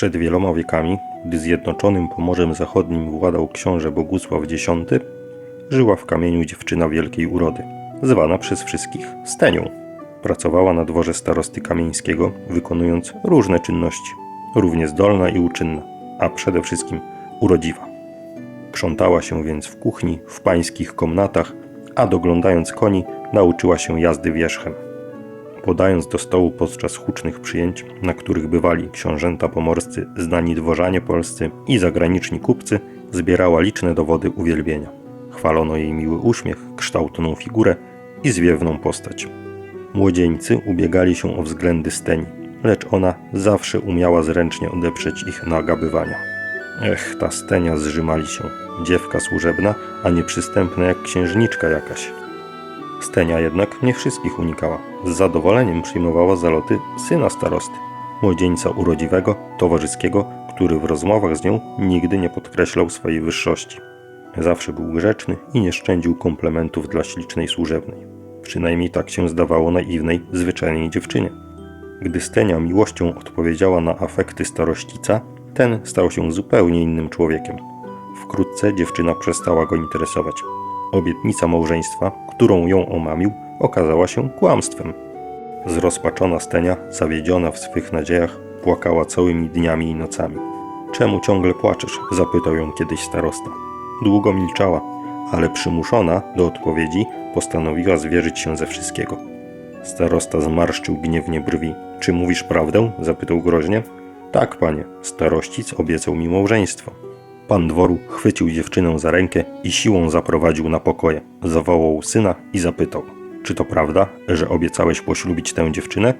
Przed wieloma wiekami, gdy zjednoczonym Pomorzem Zachodnim władał książę Bogusław X, żyła w kamieniu dziewczyna wielkiej urody, zwana przez wszystkich Stenią. Pracowała na dworze starosty kamieńskiego, wykonując różne czynności, równie zdolna i uczynna, a przede wszystkim urodziwa. Krzątała się więc w kuchni, w pańskich komnatach, a doglądając koni, nauczyła się jazdy wierzchem. Podając do stołu podczas hucznych przyjęć, na których bywali książęta pomorscy, znani dworzanie polscy i zagraniczni kupcy, zbierała liczne dowody uwielbienia. Chwalono jej miły uśmiech, kształtną figurę i zwiewną postać. Młodzieńcy ubiegali się o względy Steni, lecz ona zawsze umiała zręcznie odeprzeć ich nagabywania. Ech, ta Stenia zrzymali się. Dziewka służebna, a nieprzystępna jak księżniczka jakaś. Stenia jednak nie wszystkich unikała. Z zadowoleniem przyjmowała zaloty syna starosty, młodzieńca urodziwego, towarzyskiego, który w rozmowach z nią nigdy nie podkreślał swojej wyższości. Zawsze był grzeczny i nie szczędził komplementów dla ślicznej służebnej. Przynajmniej tak się zdawało naiwnej, zwyczajnej dziewczynie. Gdy Stenia miłością odpowiedziała na afekty starościca, ten stał się zupełnie innym człowiekiem. Wkrótce dziewczyna przestała go interesować. Obietnica małżeństwa, którą ją omamił, okazała się kłamstwem. Zrozpaczona Stenia, zawiedziona w swych nadziejach, płakała całymi dniami i nocami. Czemu ciągle płaczesz? zapytał ją kiedyś starosta. Długo milczała, ale przymuszona do odpowiedzi postanowiła zwierzyć się ze wszystkiego. Starosta zmarszczył gniewnie brwi. Czy mówisz prawdę? zapytał groźnie. Tak, panie. Starościc obiecał mi małżeństwo. Pan dworu chwycił dziewczynę za rękę i siłą zaprowadził na pokoje. Zawołał syna i zapytał: Czy to prawda, że obiecałeś poślubić tę dziewczynę?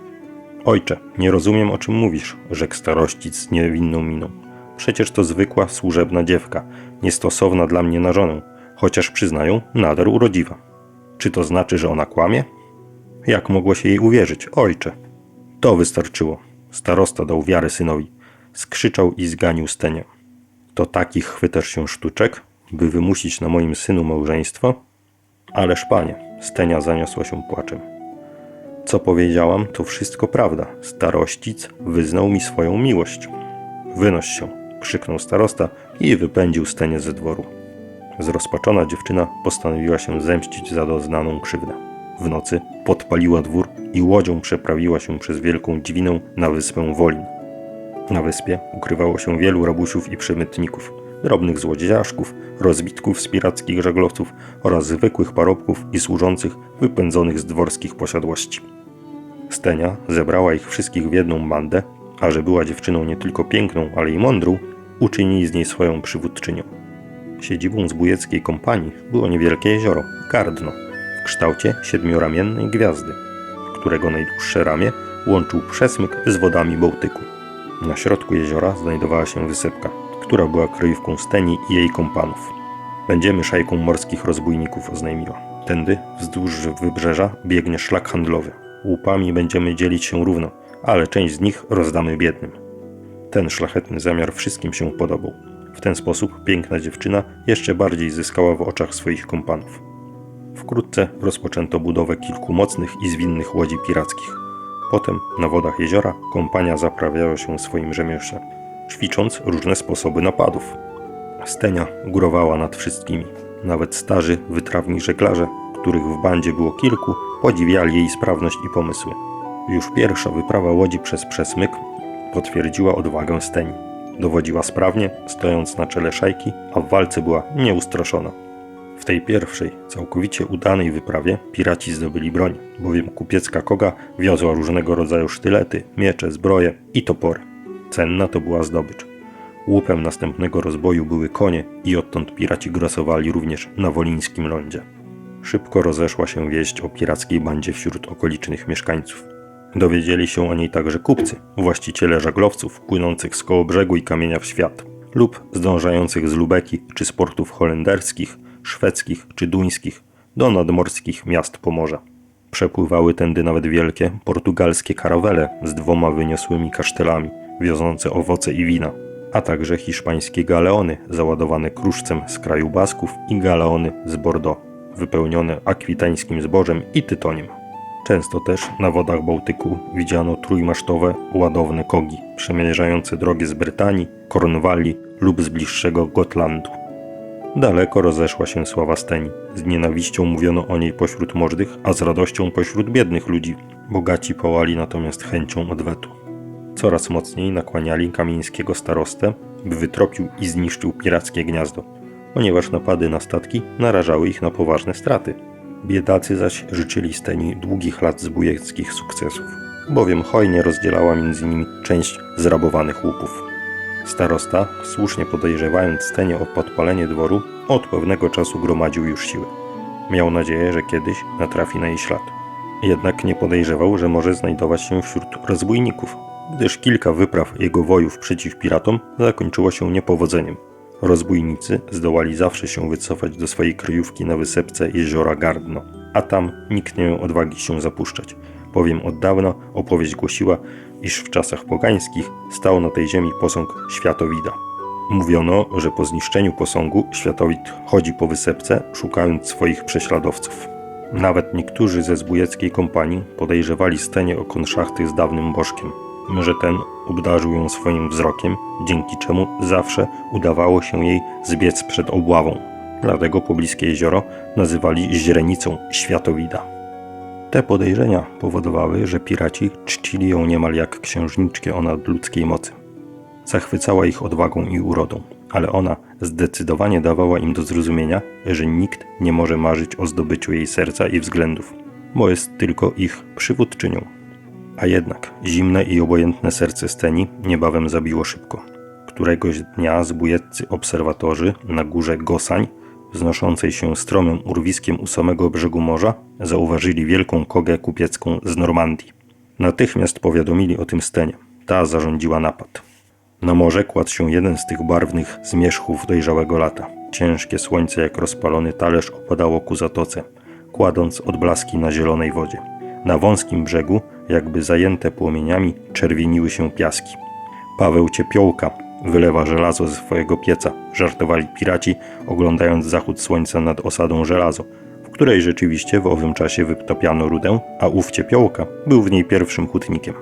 Ojcze, nie rozumiem o czym mówisz, rzekł starościc z niewinną miną. Przecież to zwykła, służebna dziewka, niestosowna dla mnie na żonę, chociaż przyznają, nader urodziwa. Czy to znaczy, że ona kłamie? Jak mogło się jej uwierzyć, ojcze? To wystarczyło. Starosta dał wiarę synowi. Skrzyczał i zganił Stenię. To takich chwytasz się sztuczek, by wymusić na moim synu małżeństwo? Ależ panie, Stenia zaniosła się płaczem. Co powiedziałam, to wszystko prawda. Starościc wyznał mi swoją miłość. Wynoś się, krzyknął starosta i wypędził Stenię ze dworu. Zrozpaczona dziewczyna postanowiła się zemścić za doznaną krzywdę. W nocy podpaliła dwór i łodzią przeprawiła się przez wielką dźwinę na wyspę Wolin. Na wyspie ukrywało się wielu rabusiów i przemytników, drobnych złodziejaszków, rozbitków z pirackich żaglowców oraz zwykłych parobków i służących wypędzonych z dworskich posiadłości. Stenia zebrała ich wszystkich w jedną bandę, a że była dziewczyną nie tylko piękną, ale i mądrą, uczynili z niej swoją przywódczynią. Siedzibą zbójeckiej kompanii było niewielkie jezioro, Gardno, w kształcie siedmioramiennej gwiazdy, którego najdłuższe ramię łączył przesmyk z wodami Bałtyku. Na środku jeziora znajdowała się wysepka, która była kryjówką Steni i jej kompanów. Będziemy szajką morskich rozbójników, oznajmiła. Tędy, wzdłuż wybrzeża, biegnie szlak handlowy. Łupami będziemy dzielić się równo, ale część z nich rozdamy biednym. Ten szlachetny zamiar wszystkim się podobał. W ten sposób piękna dziewczyna jeszcze bardziej zyskała w oczach swoich kompanów. Wkrótce rozpoczęto budowę kilku mocnych i zwinnych łodzi pirackich. Potem na wodach jeziora kompania zaprawiała się swoim rzemiośle, ćwicząc różne sposoby napadów. Stenia górowała nad wszystkimi. Nawet starzy, wytrawni żeglarze, których w bandzie było kilku, podziwiali jej sprawność i pomysły. Już pierwsza wyprawa łodzi przez przesmyk potwierdziła odwagę Steni. Dowodziła sprawnie, stojąc na czele szajki, a w walce była nieustraszona. W tej pierwszej, całkowicie udanej wyprawie piraci zdobyli broń, bowiem kupiecka koga wiozła różnego rodzaju sztylety, miecze, zbroje i topory. Cenna to była zdobycz. Łupem następnego rozboju były konie i odtąd piraci grasowali również na wolińskim lądzie. Szybko rozeszła się wieść o pirackiej bandzie wśród okolicznych mieszkańców. Dowiedzieli się o niej także kupcy, właściciele żaglowców płynących z koło brzegu i kamienia w świat, lub zdążających z Lubeki czy z portów holenderskich, szwedzkich czy duńskich do nadmorskich miast Pomorza. Przepływały tędy nawet wielkie portugalskie karawele z dwoma wyniosłymi kasztelami, wiozące owoce i wina, a także hiszpańskie galeony załadowane kruszcem z kraju Basków i galeony z Bordeaux, wypełnione akwitańskim zbożem i tytoniem. Często też na wodach Bałtyku widziano trójmasztowe, ładowne kogi, przemierzające drogi z Brytanii, Kornwalii lub z bliższego Gotlandu. Daleko rozeszła się sława Steni. Z nienawiścią mówiono o niej pośród możnych, a z radością pośród biednych ludzi. Bogaci pałali natomiast chęcią odwetu. Coraz mocniej nakłaniali kamieńskiego starostę, by wytropił i zniszczył pirackie gniazdo, ponieważ napady na statki narażały ich na poważne straty. Biedacy zaś życzyli Steni długich lat zbójeckich sukcesów, bowiem hojnie rozdzielała między nimi część zrabowanych łupów. Starosta, słusznie podejrzewając Stenię o podpalenie dworu, od pewnego czasu gromadził już siły. Miał nadzieję, że kiedyś natrafi na jej ślad. Jednak nie podejrzewał, że może znajdować się wśród rozbójników, gdyż kilka wypraw jego wojów przeciw piratom zakończyło się niepowodzeniem. Rozbójnicy zdołali zawsze się wycofać do swojej kryjówki na wysepce jeziora Gardno, a tam nikt nie miał odwagi się zapuszczać, bowiem od dawna opowieść głosiła, iż w czasach pogańskich stał na tej ziemi posąg Światowida. Mówiono, że po zniszczeniu posągu Światowid chodzi po wysepce, szukając swoich prześladowców. Nawet niektórzy ze zbójeckiej kompanii podejrzewali Stenię o konszachty z dawnym bożkiem, że ten obdarzył ją swoim wzrokiem, dzięki czemu zawsze udawało się jej zbiec przed obławą. Dlatego pobliskie jezioro nazywali źrenicą Światowida. Te podejrzenia powodowały, że piraci czcili ją niemal jak księżniczkę o nadludzkiej mocy. Zachwycała ich odwagą i urodą, ale ona zdecydowanie dawała im do zrozumienia, że nikt nie może marzyć o zdobyciu jej serca i względów, bo jest tylko ich przywódczynią. A jednak zimne i obojętne serce Steni niebawem zabiło szybko. Któregoś dnia zbójeccy obserwatorzy na górze Gosań, wznoszącej się stromym urwiskiem u samego brzegu morza, zauważyli wielką kogę kupiecką z Normandii. Natychmiast powiadomili o tym Stenie. Ta zarządziła napad. Na morze kładł się jeden z tych barwnych zmierzchów dojrzałego lata. Ciężkie słońce jak rozpalony talerz opadało ku zatoce, kładąc odblaski na zielonej wodzie. Na wąskim brzegu, jakby zajęte płomieniami, czerwieniły się piaski. Paweł Ciepiołka wylewa żelazo ze swojego pieca, żartowali piraci, oglądając zachód słońca nad osadą żelazo, w której rzeczywiście w owym czasie wytopiano rudę, a ów Ciepiołka był w niej pierwszym hutnikiem.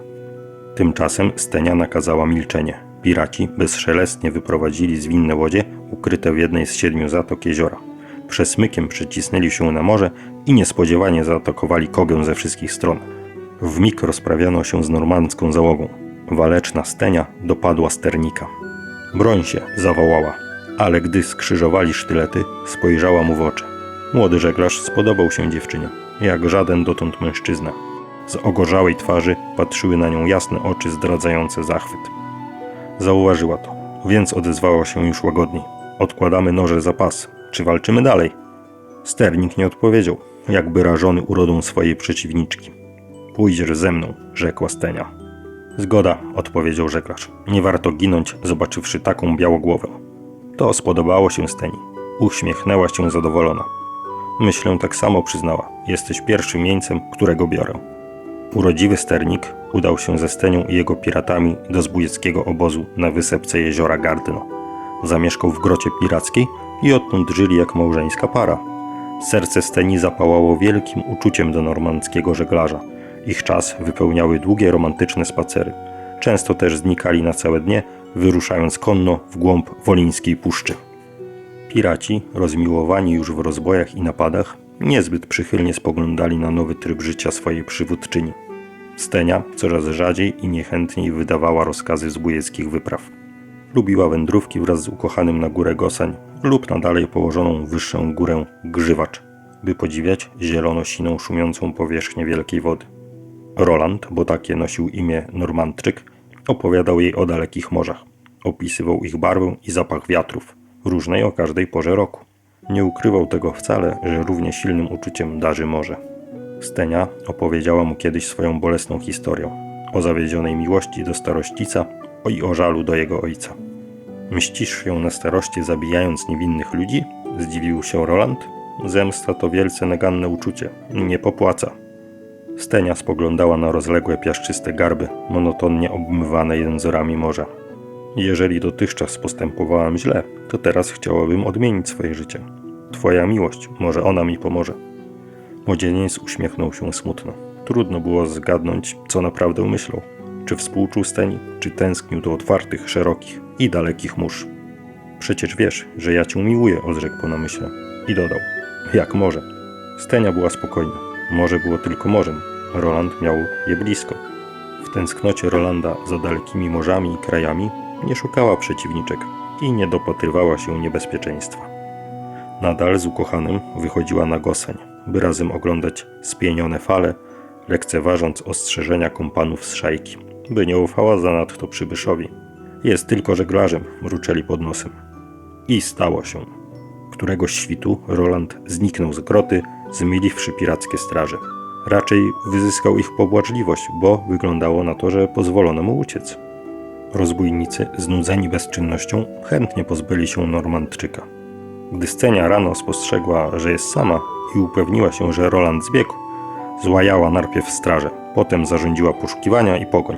Tymczasem Stenia nakazała milczenie. Piraci bezszelestnie wyprowadzili zwinne łodzie ukryte w jednej z siedmiu zatok jeziora. Przesmykiem przycisnęli się na morze i niespodziewanie zaatakowali kogę ze wszystkich stron. W mig rozprawiano się z normandzką załogą. Waleczna Stenia dopadła sternika. Broń się, zawołała, ale gdy skrzyżowali sztylety, spojrzała mu w oczy. Młody żeglarz spodobał się dziewczynie, jak żaden dotąd mężczyzna. Z ogorzałej twarzy patrzyły na nią jasne oczy zdradzające zachwyt. Zauważyła to, więc odezwała się już łagodniej. Odkładamy noże za pas. Czy walczymy dalej? Sternik nie odpowiedział, jakby rażony urodą swojej przeciwniczki. Pójdziesz ze mną, rzekła Stenia. Zgoda, odpowiedział żeglarz. Nie warto ginąć, zobaczywszy taką białogłowę. To spodobało się Steni. Uśmiechnęła się zadowolona. Myślę tak samo przyznała. Jesteś pierwszym jeńcem, którego biorę. Urodziwy sternik udał się ze Stenią i jego piratami do zbójeckiego obozu na wysepce jeziora Gardno. Zamieszkał w grocie pirackiej i odtąd żyli jak małżeńska para. Serce Steni zapałało wielkim uczuciem do normandzkiego żeglarza. Ich czas wypełniały długie romantyczne spacery. Często też znikali na całe dnie, wyruszając konno w głąb Wolińskiej Puszczy. Piraci, rozmiłowani już w rozbojach i napadach, niezbyt przychylnie spoglądali na nowy tryb życia swojej przywódczyni. Stenia coraz rzadziej i niechętniej wydawała rozkazy zbójeckich wypraw. Lubiła wędrówki wraz z ukochanym na górę Gosań lub na dalej położoną wyższą górę Grzywacz, by podziwiać zielono-siną szumiącą powierzchnię wielkiej wody. Roland, bo takie nosił imię Normandczyk, opowiadał jej o dalekich morzach. Opisywał ich barwę i zapach wiatrów, różnej o każdej porze roku. Nie ukrywał tego wcale, że równie silnym uczuciem darzy morze. Stenia opowiedziała mu kiedyś swoją bolesną historię o zawiedzionej miłości do starościca i o żalu do jego ojca. Mścisz ją na staroście zabijając niewinnych ludzi? Zdziwił się Roland. Zemsta to wielce naganne uczucie. Nie popłaca. Stenia spoglądała na rozległe piaszczyste garby, monotonnie obmywane jęzorami morza. Jeżeli dotychczas postępowałam źle, to teraz chciałabym odmienić swoje życie. Twoja miłość, może ona mi pomoże. Młodzieniec uśmiechnął się smutno. Trudno było zgadnąć, co naprawdę myślał. Czy współczuł Steni, czy tęsknił do otwartych, szerokich i dalekich mórz. Przecież wiesz, że ja cię miłuję, odrzekł po namyśle. I dodał, jak morze. Stenia była spokojna. Morze było tylko morzem. Roland miał je blisko. W tęsknocie Rolanda za dalekimi morzami i krajami nie szukała przeciwniczek i nie dopatrywała się niebezpieczeństwa. Nadal z ukochanym wychodziła na goseń, by razem oglądać spienione fale, lekceważąc ostrzeżenia kompanów z szajki, by nie ufała zanadto przybyszowi. Jest tylko żeglarzem, mruczeli pod nosem. I stało się. Któregoś świtu Roland zniknął z groty, zmyliwszy pirackie straże. Raczej wyzyskał ich pobłażliwość, bo wyglądało na to, że pozwolono mu uciec. Rozbójnicy, znudzeni bezczynnością, chętnie pozbyli się Normandczyka. Gdy Scenia rano spostrzegła, że jest sama i upewniła się, że Roland zbiegł, złajała najpierw strażę, potem zarządziła poszukiwania i pogoń.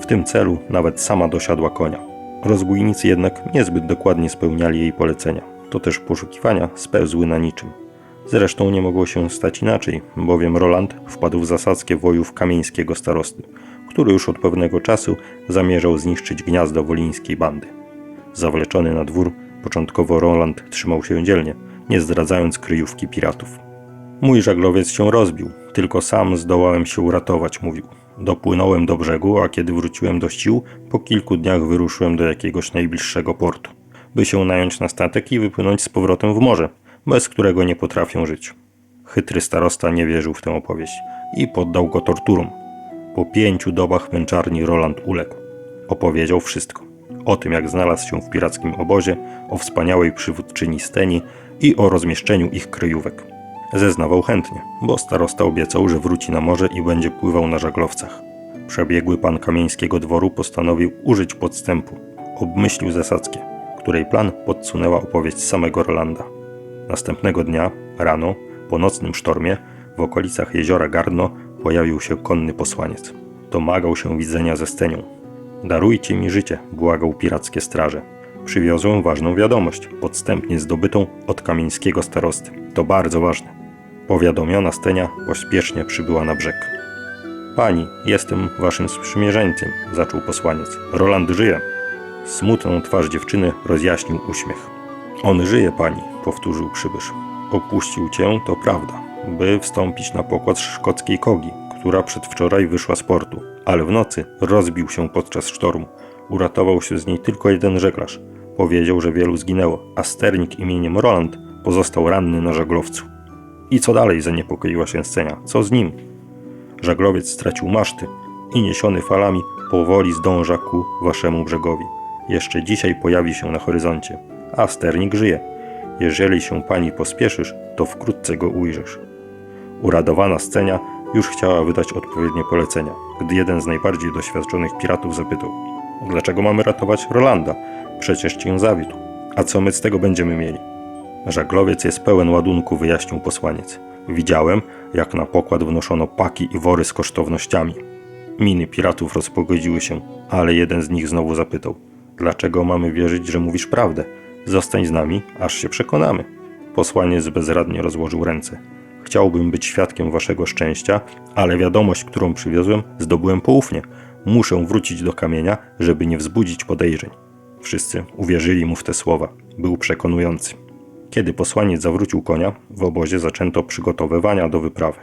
W tym celu nawet sama dosiadła konia. Rozbójnicy jednak niezbyt dokładnie spełniali jej polecenia. To też poszukiwania spełzły na niczym. Zresztą nie mogło się stać inaczej, bowiem Roland wpadł w zasadzkę wojów kamieńskiego starosty, który już od pewnego czasu zamierzał zniszczyć gniazdo wolińskiej bandy. Zawleczony na dwór, początkowo Roland trzymał się dzielnie, nie zdradzając kryjówki piratów. Mój żaglowiec się rozbił, tylko sam zdołałem się uratować, mówił. Dopłynąłem do brzegu, a kiedy wróciłem do sił, po kilku dniach wyruszyłem do jakiegoś najbliższego portu, by się nająć na statek i wypłynąć z powrotem w morze, bez którego nie potrafię żyć. Chytry starosta nie wierzył w tę opowieść i poddał go torturom. Po pięciu dobach męczarni Roland uległ. Opowiedział wszystko. O tym, jak znalazł się w pirackim obozie, o wspaniałej przywódczyni Steni i o rozmieszczeniu ich kryjówek. Zeznawał chętnie, bo starosta obiecał, że wróci na morze i będzie pływał na żaglowcach. Przebiegły pan kamieńskiego dworu postanowił użyć podstępu. Obmyślił zasadzkę, której plan podsunęła opowieść samego Rolanda. Następnego dnia, rano, po nocnym sztormie, w okolicach jeziora Gardno pojawił się konny posłaniec. Domagał się widzenia ze Stenią. Darujcie mi życie, błagał pirackie straże. Przywiozłem ważną wiadomość, podstępnie zdobytą od kamieńskiego starosty. To bardzo ważne. Powiadomiona Stenia pośpiesznie przybyła na brzeg. Pani, jestem waszym sprzymierzeńcem, zaczął posłaniec. Roland żyje. Smutną twarz dziewczyny rozjaśnił uśmiech. On żyje, pani, powtórzył przybysz. Opuścił cię, to prawda, by wstąpić na pokład szkockiej kogi, która przedwczoraj wyszła z portu, ale w nocy rozbił się podczas sztormu. Uratował się z niej tylko jeden żeglarz. Powiedział, że wielu zginęło, a sternik imieniem Roland pozostał ranny na żaglowcu. I co dalej zaniepokoiła się scena? Co z nim? Żaglowiec stracił maszty i niesiony falami powoli zdąża ku waszemu brzegowi. Jeszcze dzisiaj pojawi się na horyzoncie, a sternik żyje. Jeżeli się pani pospieszysz, to wkrótce go ujrzysz. Uradowana scenia już chciała wydać odpowiednie polecenia, gdy jeden z najbardziej doświadczonych piratów zapytał: Dlaczego mamy ratować Rolanda? Przecież cię zawiódł. A co my z tego będziemy mieli? Żaglowiec jest pełen ładunku, wyjaśnił posłaniec. Widziałem, jak na pokład wnoszono paki i wory z kosztownościami. Miny piratów rozpogodziły się, ale jeden z nich znowu zapytał: Dlaczego mamy wierzyć, że mówisz prawdę? Zostań z nami, aż się przekonamy. Posłaniec bezradnie rozłożył ręce. Chciałbym być świadkiem waszego szczęścia, ale wiadomość, którą przywiozłem, zdobyłem poufnie. Muszę wrócić do kamienia, żeby nie wzbudzić podejrzeń. Wszyscy uwierzyli mu w te słowa. Był przekonujący. Kiedy posłaniec zawrócił konia, w obozie zaczęto przygotowywania do wyprawy.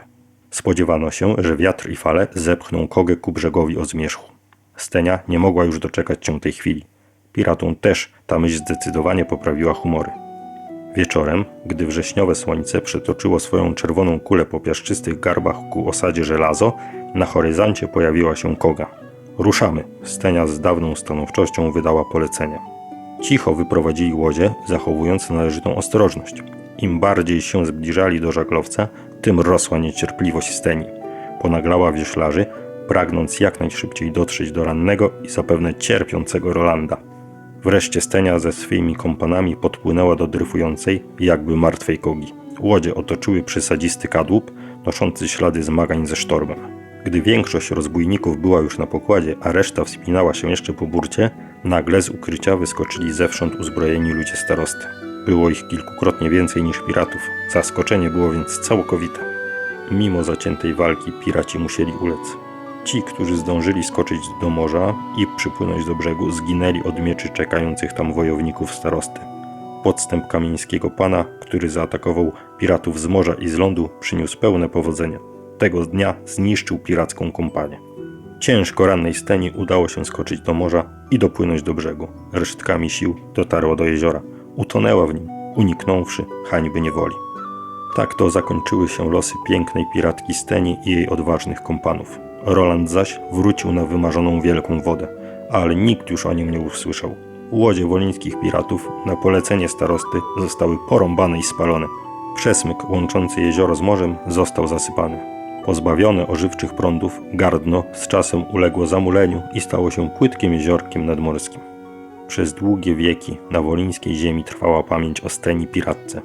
Spodziewano się, że wiatr i fale zepchną kogę ku brzegowi o zmierzchu. Stenia nie mogła już doczekać się tej chwili. Piratom też ta myśl zdecydowanie poprawiła humory. Wieczorem, gdy wrześniowe słońce przetoczyło swoją czerwoną kulę po piaszczystych garbach ku osadzie żelazo, na horyzoncie pojawiła się koga. Ruszamy, Stenia z dawną stanowczością wydała polecenie. Cicho wyprowadzili łodzie, zachowując należytą ostrożność. Im bardziej się zbliżali do żaglowca, tym rosła niecierpliwość Steni. Ponaglała wioślarzy, pragnąc jak najszybciej dotrzeć do rannego i zapewne cierpiącego Rolanda. Wreszcie Stenia ze swymi kompanami podpłynęła do dryfującej, jakby martwej kogi. Łodzie otoczyły przysadzisty kadłub, noszący ślady zmagań ze sztormem. Gdy większość rozbójników była już na pokładzie, a reszta wspinała się jeszcze po burcie, nagle z ukrycia wyskoczyli zewsząd uzbrojeni ludzie starosty. Było ich kilkukrotnie więcej niż piratów. Zaskoczenie było więc całkowite. Mimo zaciętej walki piraci musieli ulec. Ci, którzy zdążyli skoczyć do morza i przypłynąć do brzegu, zginęli od mieczy czekających tam wojowników starosty. Podstęp kamieńskiego pana, który zaatakował piratów z morza i z lądu, przyniósł pełne powodzenie. Tego dnia zniszczył piracką kompanię. Ciężko rannej Steni udało się skoczyć do morza i dopłynąć do brzegu. Resztkami sił dotarła do jeziora. Utonęła w nim, uniknąwszy hańby niewoli. Tak to zakończyły się losy pięknej piratki Steni i jej odważnych kompanów. Roland zaś wrócił na wymarzoną wielką wodę, ale nikt już o nim nie usłyszał. Łodzie wolińskich piratów na polecenie starosty zostały porąbane i spalone. Przesmyk łączący jezioro z morzem został zasypany. Pozbawione ożywczych prądów, Gardno z czasem uległo zamuleniu i stało się płytkim jeziorkiem nadmorskim. Przez długie wieki na wolińskiej ziemi trwała pamięć o Steni piratce.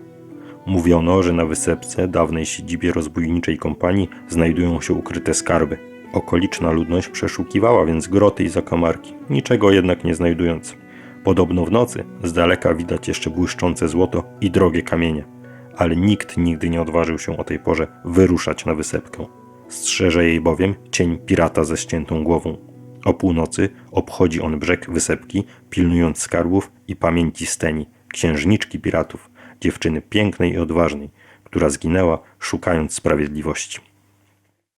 Mówiono, że na wysepce, dawnej siedzibie rozbójniczej kompanii, znajdują się ukryte skarby. Okoliczna ludność przeszukiwała więc groty i zakamarki, niczego jednak nie znajdując. Podobno w nocy z daleka widać jeszcze błyszczące złoto i drogie kamienie, ale nikt nigdy nie odważył się o tej porze wyruszać na wysepkę. Strzeże jej bowiem cień pirata ze ściętą głową. O północy obchodzi on brzeg wysepki, pilnując skarbów i pamięci Steni, księżniczki piratów, dziewczyny pięknej i odważnej, która zginęła szukając sprawiedliwości.